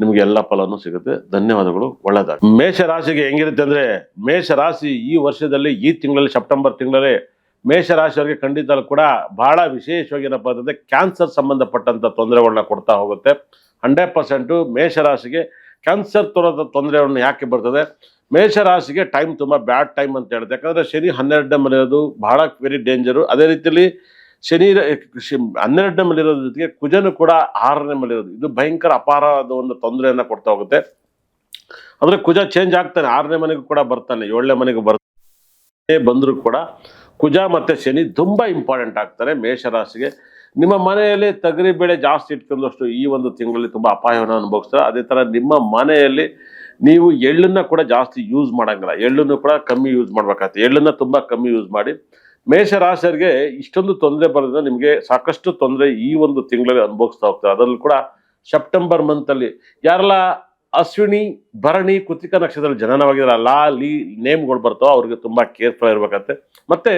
ನಿಮಗೆ ಎಲ್ಲ ಫಲನೂ ಸಿಗುತ್ತೆ. ಧನ್ಯವಾದಗಳು. ಒಳ್ಳೆದಾಗ ಮೇಷ ರಾಶಿಗೆ ಹೆಂಗಿರುತ್ತೆ ಅಂದ್ರೆ ಮೇಷ ರಾಶಿ ಈ ವರ್ಷದಲ್ಲಿ, ಈ ತಿಂಗಳಲ್ಲಿ, ಸೆಪ್ಟೆಂಬರ್ ತಿಂಗಳಲ್ಲಿ ಮೇಷ ರಾಶಿಯವರಿಗೆ ಖಂಡಿತ ಕೂಡ ಬಹಳ ವಿಶೇಷವಾಗಿ ಏನಪ್ಪಾ ಅಂತಂದ್ರೆ, ಕ್ಯಾನ್ಸರ್ ಸಂಬಂಧಪಟ್ಟಂತ ತೊಂದರೆಗಳನ್ನ ಕೊಡ್ತಾ ಹೋಗುತ್ತೆ. ಹಂಡ್ರೆಡ್ ಪರ್ಸೆಂಟು ಮೇಷರಾಶಿಗೆ ಕ್ಯಾನ್ಸರ್ ತರೋದ ತೊಂದರೆಗಳನ್ನು ಯಾಕೆ ಬರ್ತದೆ? ಮೇಷರಾಶಿಗೆ ಟೈಮ್ ತುಂಬ ಬ್ಯಾಡ್ ಟೈಮ್ ಅಂತ ಹೇಳುತ್ತೆ. ಯಾಕಂದರೆ ಶನಿ ಹನ್ನೆರಡನೇ ಮನೆಯೋದು ಬಹಳ ವೆರಿ ಡೇಂಜರು ಅದೇ ರೀತಿಯಲ್ಲಿ ಶನಿ ಹನ್ನೆರಡನೇ ಮೇಲಿರೋದ್ರ ಜೊತೆಗೆ ಕುಜನು ಕೂಡ ಆರನೇ ಮೇಲಿರೋದು. ಇದು ಭಯಂಕರ ಅಪಾರದ ಒಂದು ತೊಂದರೆಯನ್ನು ಕೊಡ್ತಾ ಹೋಗುತ್ತೆ. ಅಂದರೆ ಕುಜ ಚೇಂಜ್ ಆಗ್ತಾನೆ. ಆರನೇ ಮನೆಗೂ ಕೂಡ ಬರ್ತಾನೆ. ಏಳನೇ ಮನೆಗೂ ಬರ್ತಾನೆ. ಬಂದರೂ ಕೂಡ ಕುಜ ಮತ್ತು ಶನಿ ತುಂಬ ಇಂಪಾರ್ಟೆಂಟ್ ಆಗ್ತಾರೆ ಮೇಷರಾಶಿಗೆ. ನಿಮ್ಮ ಮನೆಯಲ್ಲಿ ತಗರಿ ಬೆಳೆ ಜಾಸ್ತಿ ಇಟ್ಕೊಂಡಷ್ಟು ಈ ಒಂದು ತಿಂಗಳಲ್ಲಿ ತುಂಬ ಅಪಾಯವನ್ನು ಅನುಭವಿಸ್ತಾರೆ. ಅದೇ ಥರ ನಿಮ್ಮ ಮನೆಯಲ್ಲಿ ನೀವು ಎಳ್ಳನ್ನು ಕೂಡ ಜಾಸ್ತಿ ಯೂಸ್ ಮಾಡೋಂಗಿಲ್ಲ. ಎಳ್ಳನ್ನು ಕೂಡ ಕಮ್ಮಿ ಯೂಸ್ ಮಾಡಬೇಕಾಗ್ತದೆ ಎಳ್ಳನ್ನು ತುಂಬ ಕಮ್ಮಿ ಯೂಸ್ ಮಾಡಿ ಮೇಷರಾಶಿಯರಿಗೆ ಇಷ್ಟೊಂದು ತೊಂದರೆ ಬರೋದ್ರಿಂದ ನಿಮಗೆ ಸಾಕಷ್ಟು ತೊಂದರೆ ಈ ಒಂದು ತಿಂಗಳಲ್ಲಿ ಅನುಭವಿಸ್ತಾ ಹೋಗ್ತಾರೆ ಅದರಲ್ಲೂ ಕೂಡ ಸೆಪ್ಟೆಂಬರ್ ಮಂತಲ್ಲಿ ಯಾರೆಲ್ಲ ಅಶ್ವಿನಿ, ಭರಣಿ ಕೃತಿಕ ನಕ್ಷತ್ರದಲ್ಲಿ ಜನನವಾಗಿದ್ದಾರೆ, ಲಾ, ಲೀ ನೇಮ್ಗಳು ಬರ್ತಾವೋ ಅವ್ರಿಗೆ ತುಂಬ ಕೇರ್ಫುಲ್ ಇರಬೇಕಂತೆ ಮತ್ತೆ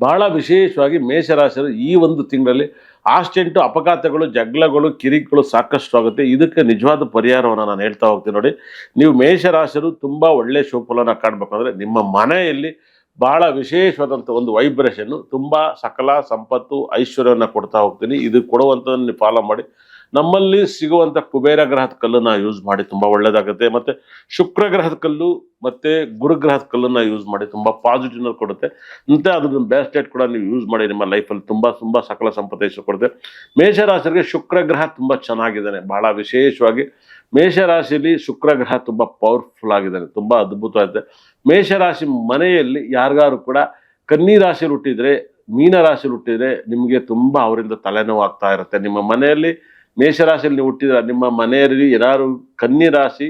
ಬಹಳ ವಿಶೇಷವಾಗಿ ಮೇಷರಾಶಿಯರು ಈ ಒಂದು ತಿಂಗಳಲ್ಲಿ ಆಕ್ಸಿಡೆಂಟು ಅಪಘಾತಗಳು ಜಗಳಗಳು ಕಿರಿಕಗಳು ಸಾಕಷ್ಟು ಆಗುತ್ತೆ. ಇದಕ್ಕೆ ನಿಜವಾದ ಪರಿಹಾರವನ್ನು ನಾನು ಹೇಳ್ತಾ ಹೋಗ್ತೀನಿ ನೋಡಿ. ನೀವು ಮೇಷರಾಶಿಯರು ತುಂಬ ಒಳ್ಳೆ ಶುಭಫಲನ ಕಾಣಬೇಕಂದ್ರೆ ನಿಮ್ಮ ಮನೆಯಲ್ಲಿ ಬಹಳ ವಿಶೇಷವಾದಂಥ ಒಂದು ವೈಬ್ರೇಷನ್ನು ತುಂಬ ಸಕಲ ಸಂಪತ್ತು ಐಶ್ವರ್ಯವನ್ನು ಕೊಡ್ತಾ ಹೋಗ್ತೀನಿ. ಇದು ಕೊಡುವಂಥದ್ದನ್ನು ಫಾಲೋ ಮಾಡಿ. ನಮ್ಮಲ್ಲಿ ಸಿಗುವಂಥ ಕುಬೇರ ಗ್ರಹದ ಕಲ್ಲನ್ನು ಯೂಸ್ ಮಾಡಿ ತುಂಬ ಒಳ್ಳೆಯದಾಗುತ್ತೆ ಮತ್ತು ಶುಕ್ರ ಗ್ರಹದ ಕಲ್ಲು ಮತ್ತು ಗುರುಗ್ರಹದ ಕಲ್ಲನ್ನು ಯೂಸ್ ಮಾಡಿ ತುಂಬ ಪಾಸಿಟಿವ್ನ ಕೊಡುತ್ತೆ. ಮತ್ತು ಅದನ್ನು ಬ್ಯಾಸ್ಟೇಟ್ ಕೂಡ ನೀವು ಯೂಸ್ ಮಾಡಿ ನಿಮ್ಮ ಲೈಫಲ್ಲಿ ತುಂಬ ತುಂಬ ಸಕಲ ಸಂಪತ್ತು ಕೊಡುತ್ತೆ. ಮೇಷರಾಶಿಗೆ ಶುಕ್ರ ಗ್ರಹ ತುಂಬ ಚೆನ್ನಾಗಿದ್ದಾನೆ. ಬಹಳ ವಿಶೇಷವಾಗಿ ಮೇಷರಾಶಿಯಲ್ಲಿ ಶುಕ್ರ ಗ್ರಹ ತುಂಬಾ ಪವರ್ಫುಲ್ ಆಗಿದ್ದಾನೆ. ತುಂಬಾ ಅದ್ಭುತವಾಗಿದೆ. ಮೇಷರಾಶಿ ಮನೆಯಲ್ಲಿ ಯಾರಿಗಾರು ಕೂಡ ಕನ್ನಿ ರಾಶಿಯಲ್ಲಿ ಹುಟ್ಟಿದ್ರೆ, ಮೀನ ರಾಶಿಯಲ್ಲಿ ಹುಟ್ಟಿದ್ರೆ ನಿಮಗೆ ತುಂಬಾ ಅವರಿಂದ ತಲೆನೋವು ಆಗ್ತಾ ಇರುತ್ತೆ. ನಿಮ್ಮ ಮನೆಯಲ್ಲಿ ಮೇಷರಾಶಿಯಲ್ಲಿ ನೀವು ಹುಟ್ಟಿದ್ರೆ ನಿಮ್ಮ ಮನೆಯಲ್ಲಿ ಏನಾದ್ರು ಕನ್ನಿ ರಾಶಿ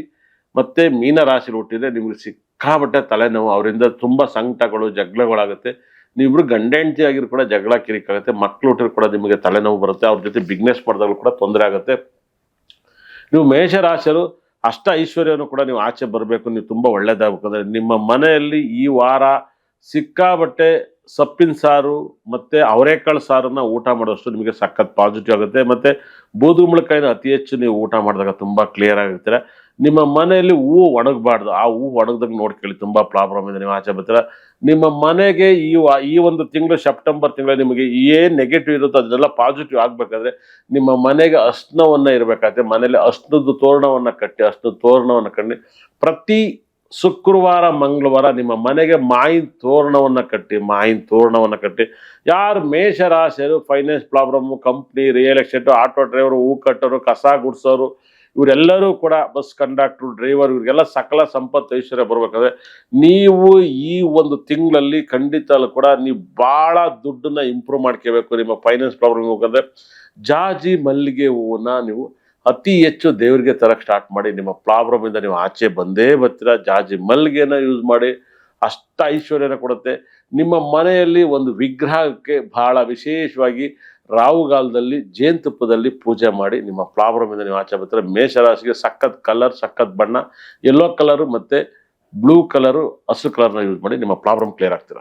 ಮತ್ತೆ ಮೀನ ರಾಶಿಯಲ್ಲಿ ಹುಟ್ಟಿದ್ರೆ ನಿಮ್ಗೆ ಸಿಕ್ಕಾಬಟ್ಟೆ ತಲೆನೋವು, ಅವರಿಂದ ತುಂಬಾ ಸಂಕಟಗಳು, ಜಗಳಗಳಾಗುತ್ತೆ. ನೀವಿಬ್ರು ಗಂಡ ಆಗಿರು ಕೂಡ ಜಗಳ ಕಿರಿಕಾಗುತ್ತೆ, ಮಕ್ಳು ಹುಟ್ಟಿದ್ರು ಕೂಡ ನಿಮಗೆ ತಲೆನೋವು ಬರುತ್ತೆ, ಅವ್ರ ಜೊತೆ ಬಿಗ್ನೆಸ್ ಮಾಡಿದಾಗಲೂ ಕೂಡ ತೊಂದರೆ ಆಗುತ್ತೆ. ನೀವು ಮೇಷರಾಶಿಯರು ಅಷ್ಟ ಐಶ್ವರ್ಯವನ್ನು ಕೂಡ ನೀವು ಆಚೆ ಬರಬೇಕು, ನೀವು ತುಂಬ ಒಳ್ಳೇದಾಗಬೇಕಂದ್ರೆ ನಿಮ್ಮ ಮನೆಯಲ್ಲಿ ಈ ವಾರ ಸಿಕ್ಕಾಬಟ್ಟೆ ಸೊಪ್ಪಿನ ಸಾರು ಮತ್ತೆ ಅವರೆಕಾಳು ಸಾರನ್ನ ಊಟ ಮಾಡೋಷ್ಟು ನಿಮಗೆ ಸಖತ್ ಪಾಸಿಟಿವ್ ಆಗುತ್ತೆ. ಮತ್ತೆ ಬೂದುಗುಂಬಳಕಾಯಿನ ಅತಿ ಹೆಚ್ಚು ನೀವು ಊಟ ಮಾಡಿದಾಗ ತುಂಬಾ ಕ್ಲಿಯರ್ ಆಗಿರ್ತೀರ. ನಿಮ್ಮ ಮನೆಯಲ್ಲಿ ಹೂವು ಒಣಗಬಾರ್ದು. ಆ ಹೂವು ಒಣಗ್ದಾಗ ನೋಡ್ಕೊಳ್ಳಿ ತುಂಬಾ ಪ್ರಾಬ್ಲಮ್ ಇದೆ. ನೀವು ಆಚೆ ಬರ್ತೀರ. ನಿಮ್ಮ ಮನೆಗೆ ಈ ಈ ಒಂದು ತಿಂಗಳು ಸೆಪ್ಟೆಂಬರ್ ತಿಂಗಳು ನಿಮಗೆ ಏನು ನೆಗೆಟಿವ್ ಇರುತ್ತೋ ಅದನ್ನೆಲ್ಲ ಪಾಸಿಟಿವ್ ಆಗಬೇಕಾದ್ರೆ ನಿಮ್ಮ ಮನೆಗೆ ಅಷ್ಟನವನ್ನ ಇರಬೇಕಾದ್ರೆ ಮನೇಲಿ ಅಷ್ಟದ್ದು ತೋರಣವನ್ನ ಕಟ್ಟಿ ಅಷ್ಟದ್ದು ತೋರಣವನ್ನ ಕಟ್ಟಿ ಪ್ರತಿ ಶುಕ್ರವಾರ, ಮಂಗಳವಾರ ನಿಮ್ಮ ಮನೆಗೆ ಮಾಯಿನ ತೋರಣವನ್ನ ಕಟ್ಟಿ ಮಾಯಿನ ತೋರಣವನ್ನ ಕಟ್ಟಿ. ಯಾರು ಮೇಷರಾಶಿಯರು finance problem company real estate auto driver ಹೂ ಕಟ್ಟೋರು, ಕಸ ಗುಡ್ಸೋರು, ಇವರೆಲ್ಲರೂ ಕೂಡ ಬಸ್ ಕಂಡಕ್ಟರ್ ಡ್ರೈವರ್ ಇವರಿಗೆಲ್ಲ ಸಕಲ ಸಂಪತ್ತು ಐಶ್ವರ್ಯ ಬರ್ಬೇಕಾದ್ರೆ ನೀವು ಈ ಒಂದು ತಿಂಗಳಲ್ಲಿ ಖಂಡಿತ ಕೂಡ ನೀವು ಬಹಳ ದುಡ್ಡನ್ನ ಇಂಪ್ರೂವ್ ಮಾಡ್ಕೋಬೇಕು ನಿಮ್ಮ ಫೈನಾನ್ಸ್ ಪ್ರಾಬ್ಲಮ್ ಹೋಗಂದ್ರೆ. ಜಾಜಿ ಮಲ್ಲಿಗೆ ಹೂವನ್ನ ನೀವು ಅತಿ ಹೆಚ್ಚು ದೇವರಿಗೆ ತರಕ್ಕೆ ಸ್ಟಾರ್ಟ್ ಮಾಡಿ, ನಿಮ್ಮ ಪ್ರಾಬ್ಲಮ್ ಇಂದ ನೀವು ಆಚೆ ಬಂದೇ ಬರ್ತೀರಾ, ಜಾಜಿ ಮಲ್ಲಿಗೆನ ಯೂಸ್ ಮಾಡಿ, ಅಷ್ಟ ಐಶ್ವರ್ಯನ ಕೊಡುತ್ತೆ. ನಿಮ್ಮ ಮನೆಯಲ್ಲಿ ಒಂದು ವಿಗ್ರಹಕ್ಕೆ ಬಹಳ ವಿಶೇಷವಾಗಿ ರಾಹುಗಾಲದಲ್ಲಿ, ಜೇನುತುಪ್ಪದಲ್ಲಿ ಪೂಜೆ ಮಾಡಿ, ನಿಮ್ಮ ಪ್ರಾಬ್ಲಮ್ ಇಂದ ನೀವು ಆಚೆ ಬರ್ತೀರಾ. ಮೇಷರಾಶಿಗೆ ಸಖತ್ ಕಲರ್ ಸಖತ್ ಬಣ್ಣ ಎಲ್ಲೋ ಕಲರು ಮತ್ತೆ ಬ್ಲೂ ಕಲರು ಹಸು ಕಲರ್ನ ಯೂಸ್ ಮಾಡಿ, ನಿಮ್ಮ ಪ್ರಾಬ್ಲಮ್ ಕ್ಲಿಯರ್ ಆಗ್ತೀರಾ.